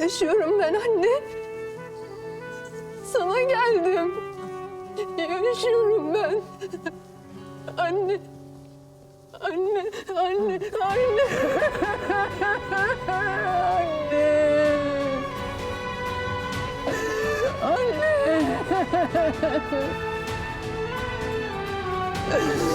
Yaşıyorum ben anne. Sana geldim. Yaşıyorum ben. Anne. Anne, anne, anne. Anne. Anne.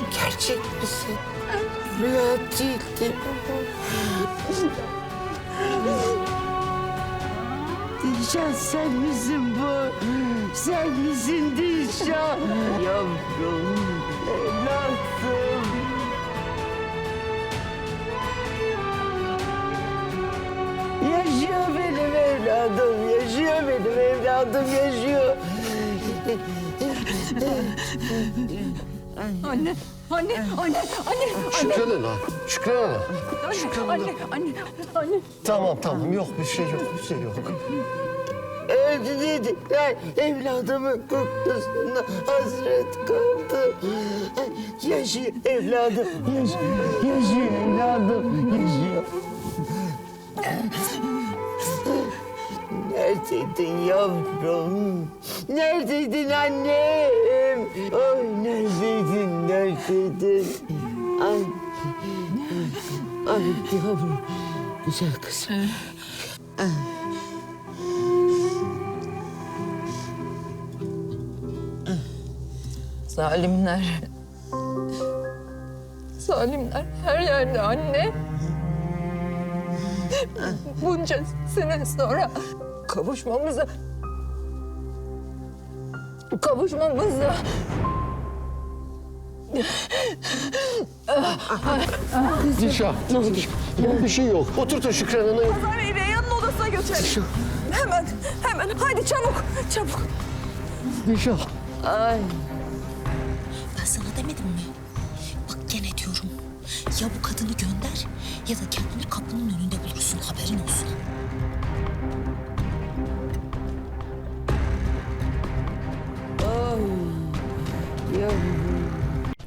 Gerçek misin? Rüya değil değil mi Dilşah sen misin bu? Sen misin Dilşah? Yavrum, evladım. Yaşıyor benim evladım, yaşıyor benim evladım, yaşıyor. Anne, anne, anne, anne, Şükran Ana, Şükran Ana. anne, anne, anne, anne. Tamam tamam yok bir şey yok bir şey yok. Öldü dediler. Evladımın kokusuna hasret kaldı. Yaşıyor evladım. Yaşıyor, yaşıyor evladım. Yaşıyor. Neredeydin yavrum? Neredeydin annem? Oy neredeydin? Ay, ay yavrum. Güzel kızım. Zalimler. Zalimler her yerde anne. Bunca sene sonra kavuşmamıza... Kavuşmamıza... Yok bir şey yok. Oturtun Şükran Ana'yı. Hazar Bey Reyhan'ın odasına götürelim. Hemen, hemen. Haydi çabuk, çabuk. Dilşah. Ay. Ben sana demedim mi? Bak gene diyorum. Ya bu kadını gönder ya da kendini kapının önünde